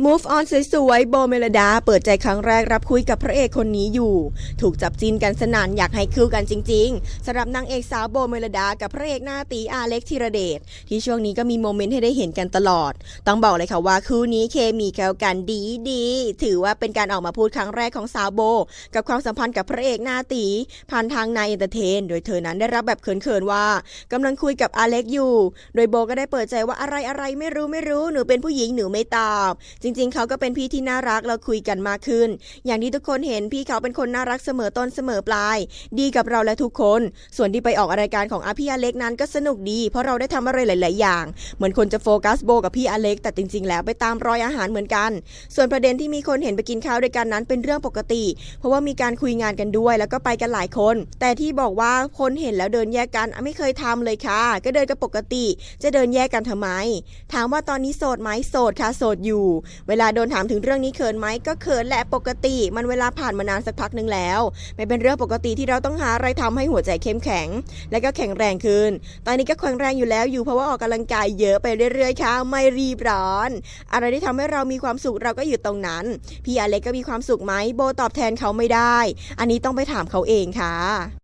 Move on สวยๆโบเมลดา เปิดใจครั้งแรกรับคุยกับพระเอกคนนี้อยู่ ถูกจับจินกันสนานอยากให้คู่กันจริงๆสำหรับนางเอกสาวโบเมลดา กับพระเอกหน้าตีอาเล็กธีรเดชที่ช่วงนี้ก็มีโมเมนต์ให้ได้เห็นกันตลอด ต้องบอกเลยค่ะว่าคู่นี้เคมีเข้ากันดีดีๆถือว่าเป็นการออกมาพูดครั้งแรกของสาวโบ กับความสัมพันธ์กับพระเอกหน้าตี ผ่านทางนายเอนเตอร์เทน โดยเธอนั้นได้รับแบบเขินๆว่ากำลังคุยกับอาเล็กอยู่ โดยโบก็ได้เปิดใจว่าอะไรอะไรๆไม่รู้ไม่รู้หนูเป็นผู้หญิงหนูไม่ตอบจริง ๆ เขาก็เป็นพี่ที่น่ารักเราคุยกันมากขึ้น อย่างที่ทุกคนเห็นพี่เขาเป็นคนน่ารักเสมอต้นเสมอปลาย ดีกับเราและทุกคน ส่วนที่ไปออกรายการของอาพี่อเล็กนั้นก็สนุกดี เพราะเราได้ทำอะไรหลาย ๆ อย่าง เหมือนคนจะโฟกัสโบกับพี่อเล็ก แต่จริง ๆ แล้วไปตามรอยอาหารเหมือนกัน ส่วนประเด็นที่มีคนเห็นไปกินข้าวด้วยกันนั้นเป็นเรื่องปกติ เพราะว่ามีการคุยงานกันด้วย แล้วก็ไปกันหลายคน แต่ที่บอกว่าคนเห็นแล้วเดินแยกกันไม่เคยทำเลยค่ะ ก็เดินกันปกติ จะเดินแยกกันทำไม ถามว่าตอนนี้โสดไหมโสดค่ะโสดอยู่เวลาโดนถามถึงเรื่องนี้เขินไหมก็เขินแหละปกติ มันเวลาผ่านมานานสักพักหนึ่งแล้ว ไม่เป็นเรื่องปกติที่เราต้องหาอะไรทำให้หัวใจเข้มแข็ง และก็แข็งแรงขึ้น ตอนนี้ก็แข็งแรงอยู่แล้วอยู่เพราะว่าออกกำลังกายเยอะไปเรื่อยๆค่ะไม่รีบร้อน อะไรที่ทำให้เรามีความสุขเราก็อยู่ตรงนั้น พี่อเล็กก็มีความสุขไหมโบตอบแทนเขาไม่ได้ อันนี้ต้องไปถามเขาเองค่ะ